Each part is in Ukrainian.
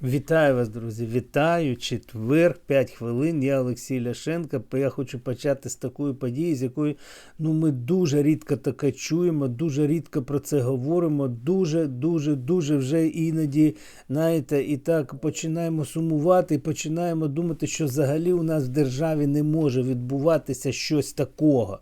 Вітаю вас, друзі! Вітаю! Четвер, 5 хвилин. Я Олексій Ляшенко. Я хочу почати з такої події, з якої ну, ми дуже рідко таке чуємо, дуже рідко про це говоримо. Дуже, дуже, дуже вже іноді, знаєте, і так починаємо сумувати, і починаємо думати, що взагалі у нас в державі не може відбуватися щось такого.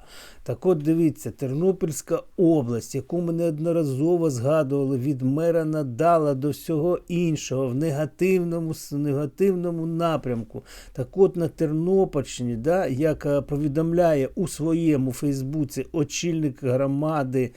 Так от дивіться, Тернопільська область, яку ми неодноразово згадували від мера Надала до всього іншого в негативному негативному напрямку. Так от на Тернопільщині, да, як е, повідомляє у своєму Фейсбуці очільник громади.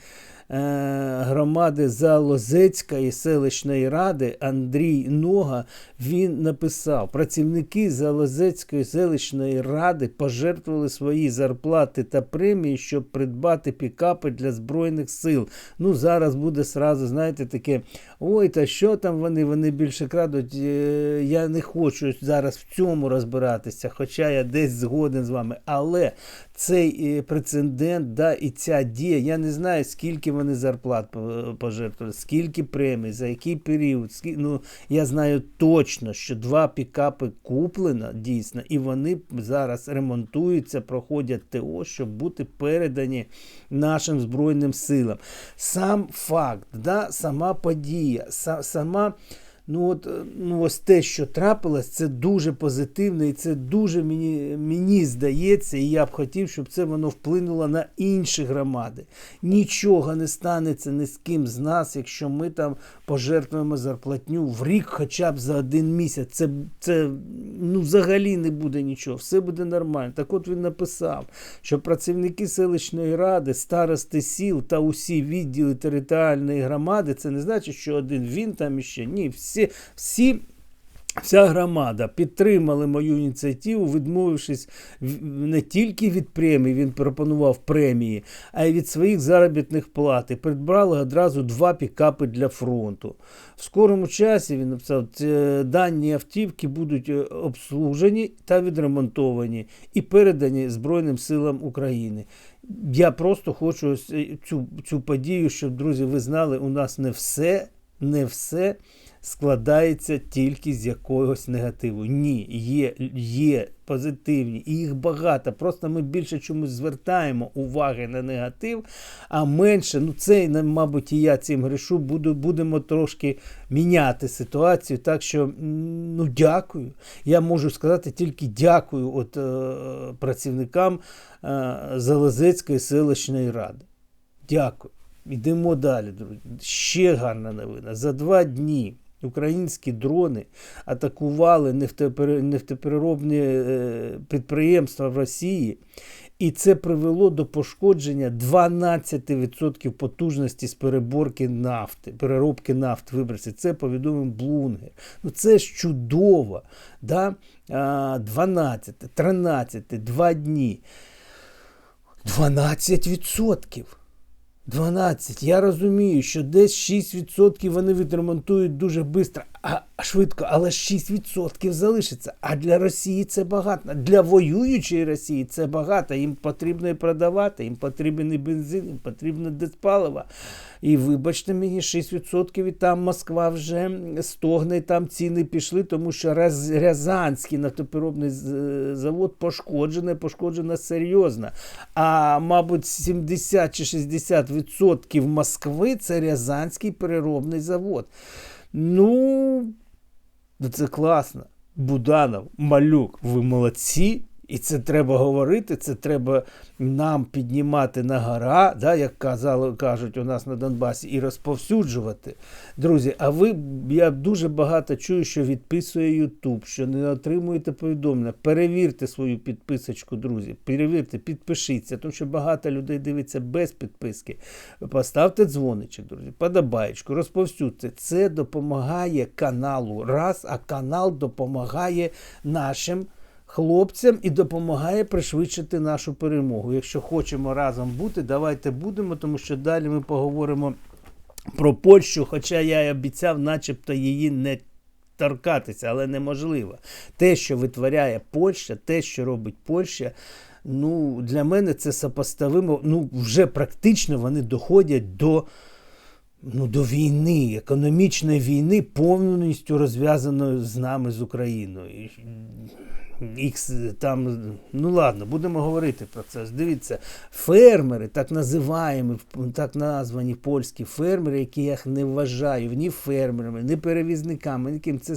Е, Громади Залозецької селищної ради Андрій Нога він написав: працівники Залозецької селищної ради пожертвували свої зарплати та премії, щоб придбати пікапи для збройних сил. Ну зараз буде сразу, знаєте, таке. Ой, та що там вони? Вони більше крадуть. Е, Я не хочу зараз в цьому розбиратися, хоча я десь згоден з вами. Але цей е, прецедент, да, і ця дія, я не знаю, скільки вони зарплат по- пожертвували, скільки премій, за який період. Скільки, ну, я знаю точно, що два пікапи куплено дійсно, і вони зараз ремонтуються, проходять ТО, щоб бути передані нашим Збройним силам. Сам факт, да, сама подія, са- сама. Ну, от, е, ну, ось те, що трапилось, це дуже позитивно, і це дуже мені, мені здається, і я б хотів, щоб це воно вплинуло на інші громади. Нічого не станеться ні з ким з нас, якщо ми там пожертвуємо зарплатню в рік хоча б за один місяць. Це, це ну, взагалі не буде нічого, все буде нормально. Так от він написав, що працівники селищної ради, старости сіл та усі відділи територіальної громади, це не значить, що один він там іще. Ні, всі Вся громада підтримали мою ініціативу, відмовившись не тільки від премії, він пропонував премії, а й від своїх заробітних плат. І придбали одразу два пікапи для фронту. В скорому часі він написав, «Ці дані автівки будуть е, обслужені та відремонтовані і передані Збройним силам України. Я просто хочу е, цю, цю подію, щоб, друзі, ви знали, у нас не все, не все складається тільки з якогось негативу. Ні, є, є позитивні, і їх багато. Просто ми більше чомусь звертаємо уваги на негатив, а менше, ну це, мабуть, і я цим грішу, буду, будемо трошки міняти ситуацію. Так що, ну дякую. Я можу сказати тільки дякую от, е, працівникам е, Залозецької селищної ради. Дякую. Йдемо далі, друзі. Ще гарна новина. За два дні українські дрони атакували нефтепереробні е, підприємства в Росії, і це привело до пошкодження 12% потужності з переборки нафти, переробки нафти. Вибачте, це повідомив Блунгер. Ну це ж чудово. Да? 12, 13, 2 дні. 12%. 12. Я розумію, що десь 6% вони відремонтують дуже швидко, швидко, але 6% залишиться. А для Росії це багато. Для воюючої Росії це багато. Їм потрібно і продавати, їм потрібен і бензин, їм потрібно диспалива. І вибачте мені, 6% і там Москва вже стогне, там ціни пішли, тому що Рязанський нафтопереробний завод пошкоджений, пошкоджено серйозно. А мабуть, 70 чи 60% Москви це Рязанський переробний завод. Ну, це класно. Буданов, малюк, ви молодці. І це треба говорити, це треба нам піднімати на гора, да, як казали, кажуть у нас на Донбасі, і розповсюджувати. Друзі, а ви, я дуже багато чую, що відписує Ютуб, що не отримуєте повідомлення. Перевірте свою підписочку, друзі. Перевірте, підпишіться, тому що багато людей дивиться без підписки. Поставте дзвоничок, друзі, подобаєчку, розповсюдьте. Це допомагає каналу. Раз, а канал допомагає нашим хлопцям і допомагає пришвидшити нашу перемогу. Якщо хочемо разом бути, давайте будемо, тому що далі ми поговоримо про Польщу, хоча я й обіцяв, начебто її не торкатися, але неможливо. Те, що витворяє Польща, те, що робить Польща. Ну, для мене це сопоставимо. Ну, вже практично вони доходять до ну, до війни, економічної війни, повністю розв'язаної з нами з Україною. Ікс там, ну ладно, будемо говорити про це. Дивіться, фермери, так називаємо, так названі польські фермери, які я не вважаю ні фермерами, ні перевізниками, ніким. Це,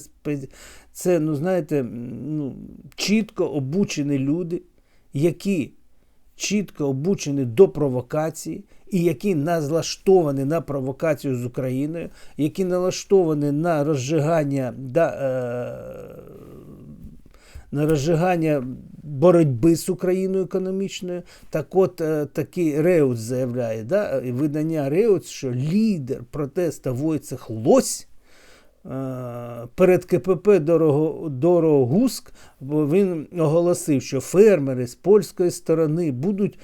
це ну, знаєте, ну, чітко обучені люди, які чітко обучені до провокації, і які налаштовані на провокацію з Україною, які налаштовані на розжигання да, е, на розжигання боротьби з Україною економічною. Так от е, такий Реут заявляє, да, видання Реут, що лідер протесту Войцех Лось е, перед КПП бо він оголосив, що фермери з польської сторони будуть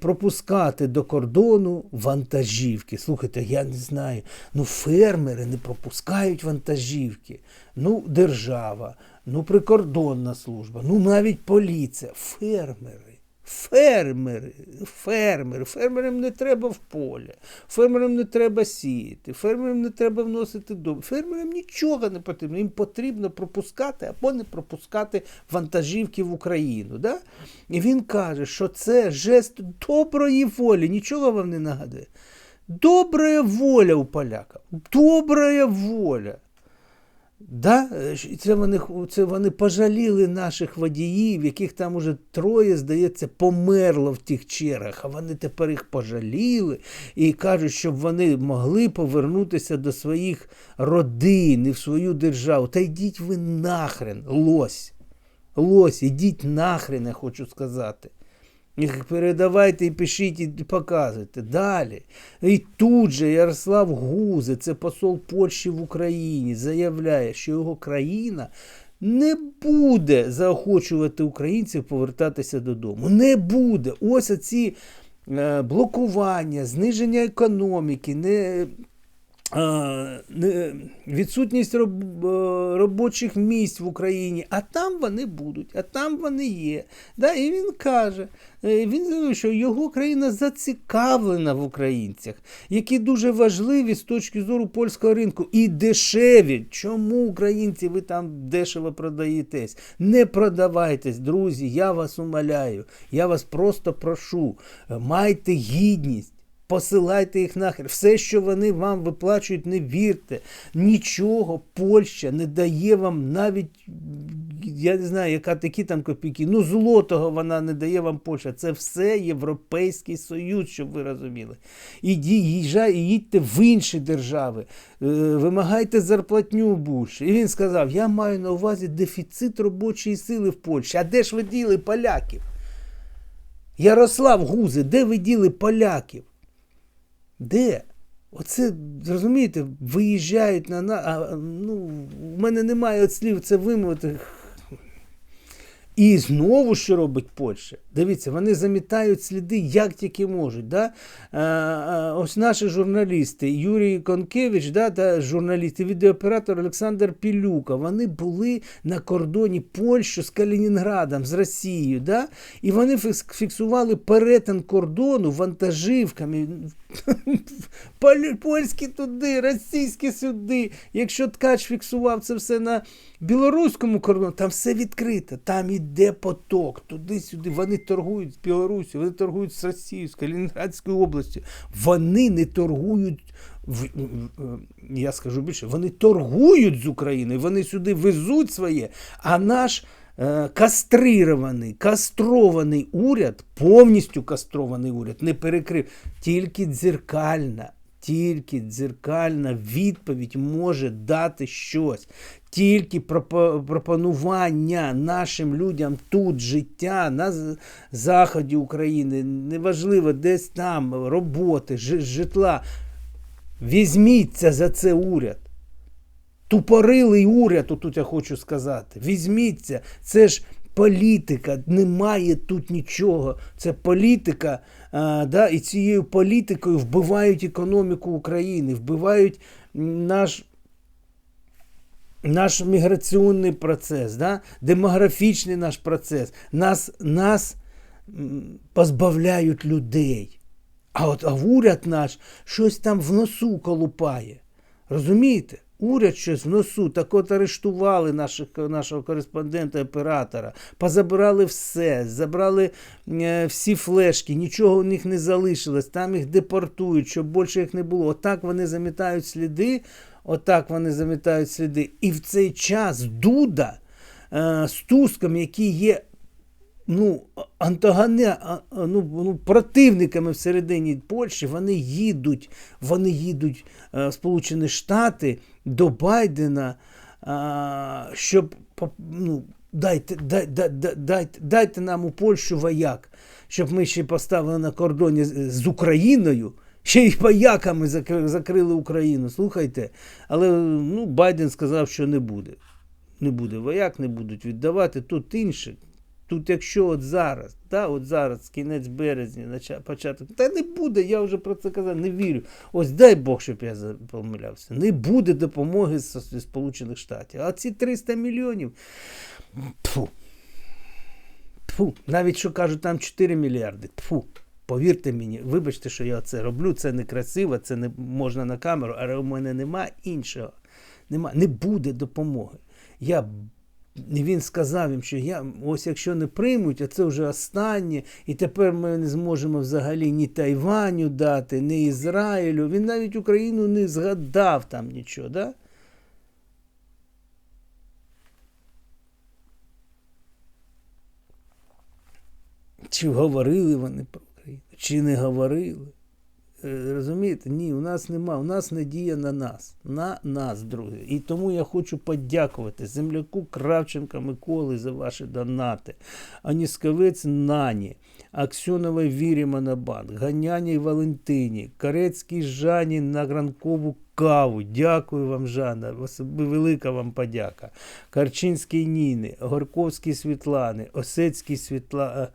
пропускати до кордону вантажівки. Слухайте, я не знаю. Ну, фермери не пропускають вантажівки. Ну, держава, ну, прикордонна служба, ну навіть поліція. Фермери. Фермери, фермери, фермерам не треба в поле, фермерам не треба сіяти, фермерам не треба вносити дом. Фермерам нічого не потрібно. Їм потрібно пропускати або не пропускати вантажівки в Україну. Да? І він каже, що це жест доброї волі, нічого вам не нагадує. Добрая воля у поляка. Добрая воля. Да? е, Це вони, це вони пожаліли наших водіїв, яких там уже троє, здається, померло в тих чергах, а вони тепер їх пожаліли і кажуть, щоб вони могли повернутися до своїх родин і в свою державу. Та йдіть ви нахрен, лось. Лось, ідіть нахрен, я хочу сказати. Їх передавайте і пишіть, і показуйте. Далі. І тут же Ярослав Гузе, це посол Польщі в Україні, заявляє, що його країна не буде заохочувати українців повертатися додому. Не буде. Ось оці е, блокування, зниження економіки, не. Е, Відсутність е, робочих місць в Україні, а там вони будуть, а там вони є. І він каже, е, він що його країна зацікавлена в українцях, які дуже важливі з точки зору польського ринку і дешеві. Чому українці ви там дешево продаєтесь? Не продавайтесь, друзі, я вас умоляю, я вас просто прошу, майте гідність. Посилайте їх нахер. Все, що вони вам виплачують, не вірте. Нічого Польща не дає вам навіть, я не знаю, яка такі там копійки. Ну, злотого вона не дає вам Польща. Це все Європейський Союз, щоб ви розуміли. Їжджай, їдьте в інші держави, е, вимагайте зарплатню більше. І він сказав: я маю на увазі дефіцит робочої сили в Польщі. А де ж ви діли поляків? Ярослав Гузи, де ви діли поляків? Де? Оце, розумієте, виїжджають на на. А, ну, у мене немає от слів це вимовити. І знову що робить Польща? Дивіться, вони замітають сліди як тільки можуть. Да? А, ось наші журналісти Юрій Конкевич, да, та журналіст і відеооператор Олександр Пілюка, вони були на кордоні Польщі з Калінінградом, з Росією. Да? І вони фікс- фіксували перетин кордону вантажівками. Поль- Польські туди, російські сюди. Якщо ткач фіксував це все на білоруському кордоні, там все відкрито, там іде поток, туди-сюди. Вони торгують з Білорусі, вони торгують з Росією, з Калінінградською областю. Вони не торгують. Я скажу більше, вони торгують з Україною, вони сюди везуть своє, а наш кастрирований, кастрований уряд, повністю кастрований уряд, не перекрив. Тільки дзеркальна, тільки дзеркальна відповідь може дати щось. Тільки пропонування нашим людям тут життя на заході України, неважливо, десь там роботи, житла. Візьміться за це уряд. Тупорилий уряд, тут я хочу сказати. Візьміться, це ж політика, немає тут нічого. Це політика, а, да, і цією політикою вбивають економіку України, вбивають наш. Наш міграційний процес, да? демографічний наш процес, нас, нас позбавляють людей. А от а уряд наш щось там в носу колупає. Розумієте? Уряд щось в носу, так от арештували наших, нашого кореспондента оператора, позабирали все, забрали е, всі флешки, нічого у них не залишилось, там їх депортують, щоб більше їх не було. Отак вони замітають сліди, отак вони замітають сліди. І в цей час Дуда е, з Туском, які є ну, антагоне, а- а, ну, ну, противниками всередині Польщі, вони їдуть, вони їдуть е, в Сполучені Штати до Байдена, а, щоб ну, дайте, дай, дай, дай, дайте, дайте нам у Польщу вояк, щоб ми ще поставили на кордоні з, Україною. Ще й вояками закри- закрили Україну. Слухайте, але ну, Байден сказав, що не буде. Не буде вояк, не будуть віддавати. Тут інше. Тут, якщо от зараз, да, от зараз, кінець березня, початок, та не буде, я вже про це казав, не вірю. Ось дай Бог, щоб я помилявся. Не буде допомоги з Сполучених Штатів. А ці 300 мільйонів. Тфу. Тфу. Навіть що кажуть, там 4 мільярди. Тфу. Повірте мені, вибачте, що я це роблю, це некрасиво, це не можна на камеру, але у мене нема іншого. Нема, не буде допомоги. Я і він сказав їм, що я ось якщо не приймуть, а це вже останнє, і тепер ми не зможемо взагалі ні Тайваню дати, ні Ізраїлю. Він навіть Україну не згадав там нічого, да? Чи говорили вони про Україну, чи не говорили? Е, Розумієте? Ні, у нас нема. У нас надія на нас. На нас, друзі. І тому я хочу подякувати земляку Кравченка Миколи за ваші донати. Аніскавець Нані, Аксьоновій Вірі Монобанк, Ганяній Валентині, Карецькій Жані на ранкову каву. Дякую вам, Жанна. Велика вам подяка. Карчинській Ніни, Горковській Світлани, Осецькій Світла.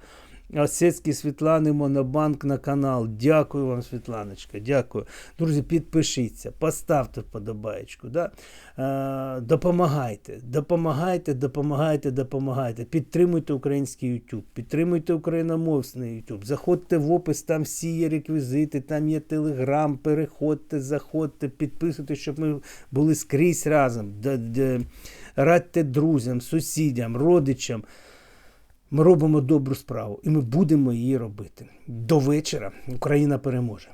Осецький Світлани Монобанк на канал. Дякую вам, Світланочка. Дякую. Друзі, підпишіться, поставте вподобаєчку. Да? Е, допомагайте, допомагайте, допомагайте, допомагайте. Підтримуйте український YouTube, підтримуйте україномовний YouTube. Заходьте в опис, там всі є реквізити, там є Телеграм. Переходьте, заходьте, підписуйтесь, щоб ми були скрізь разом. Радьте друзям, сусідям, родичам. Ми робимо добру справу і ми будемо її робити. До вечора Україна переможе.